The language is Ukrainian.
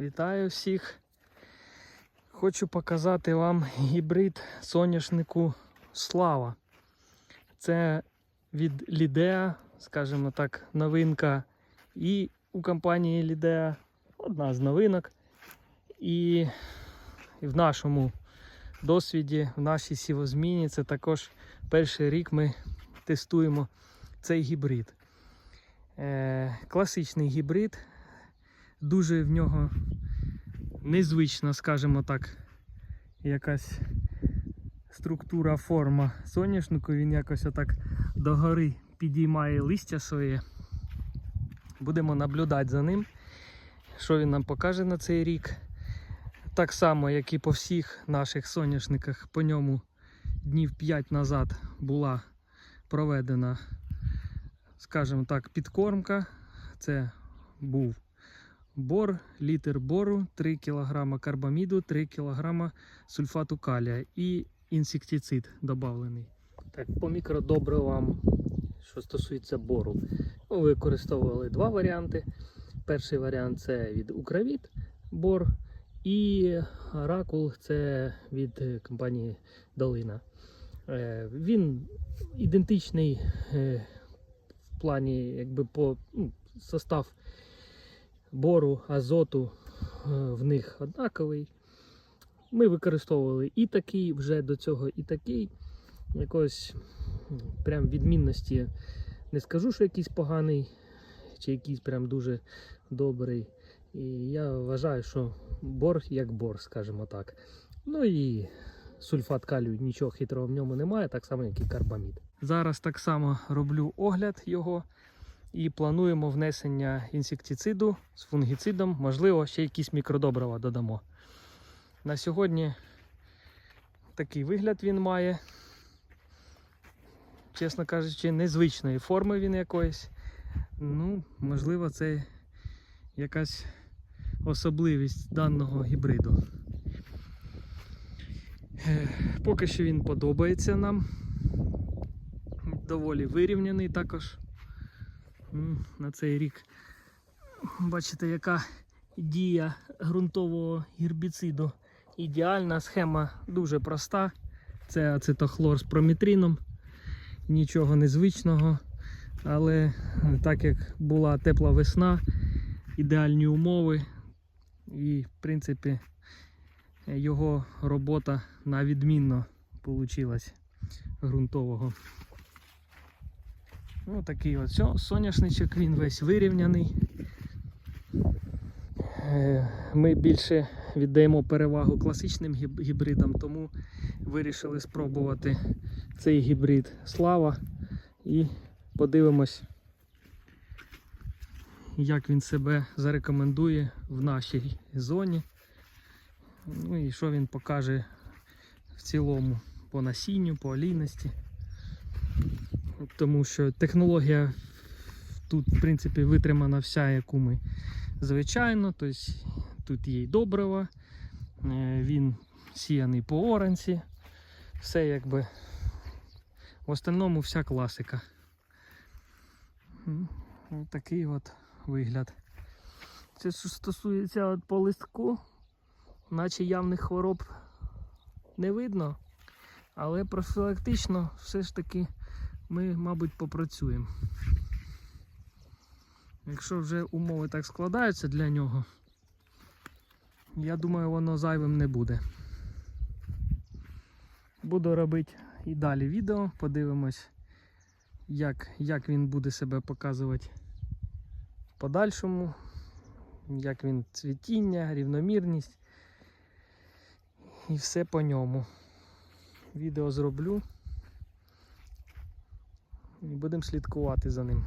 Вітаю всіх. Хочу показати вам гібрид соняшнику Слава. Це від Лідеа, скажімо так, новинка. І у компанії Лідеа одна з новинок. І в нашому досвіді, в нашій сівозміні, це також перший рік ми тестуємо цей гібрид. Е, класичний гібрид, дуже в нього незвична, скажімо так, якась структура, форма соняшнику. Він якось отак догори підіймає листя своє. Будемо наблюдати за ним, що він нам покаже на цей рік. Так само, як і по всіх наших соняшниках, по ньому днів 5 назад була проведена, скажімо так, підкормка. Це був бор, літр бору, 3 кг карбаміду, 3 кг сульфату калія і інсектицид додавлений. Так, по мікродобривам, що стосується бору, ми використовували два варіанти. Перший варіант це від Укравіт бор, і Оракул це від компанії Долина. Е, Він ідентичний е, в плані якби по ну, состав бору, азоту е, в них однаковий. Ми використовували і такий, вже до цього і такий. Якось прям відмінності не скажу, що якийсь поганий, чи якийсь прям дуже добрий. І я вважаю, що бор як бор, скажімо так. Ну і сульфат калію, нічого хитрого в ньому немає, так само, як і карбамід. Зараз так само роблю огляд його і плануємо внесення інсектициду з фунгіцидом, можливо, ще якісь мікродобрива додамо. На сьогодні такий вигляд він має. Чесно кажучи, незвичної форми він якоїсь. Ну, можливо, це якась особливість даного гібриду. Е, Поки що він подобається нам. Доволі вирівняний також. На цей рік бачите, яка дія ґрунтового гербіциду. Ідеальна схема дуже проста. Це ацетохлор з промітрином. Нічого незвичного. Але так як була тепла весна, ідеальні умови, і, в принципі, його робота на відмінно вийшла ґрунтового. Ну, такий от соняшничок, він весь вирівняний. Е, Ми більше віддаємо перевагу класичним гібридам, тому вирішили спробувати цей гібрид Слава і подивимось, як він себе зарекомендує в нашій зоні. Ну і що він покаже в цілому по насінню, по олійності. Тому що технологія тут, в принципі, витримана вся, яку ми звичайно. Тобто тут є й добрива, е, він сіяний по оранці. Все якби в остальному вся класика. Такий от вигляд. Це що стосується от по листку, наче явних хвороб не видно, але профілактично все ж таки ми, мабуть, попрацюємо. Якщо вже умови так складаються для нього, я думаю, воно зайвим не буде. Буду робити і далі відео, подивимось, як, як він буде себе показувати в подальшому, як він цвітіння, рівномірність і все по ньому. Відео зроблю і будемо слідкувати за ним.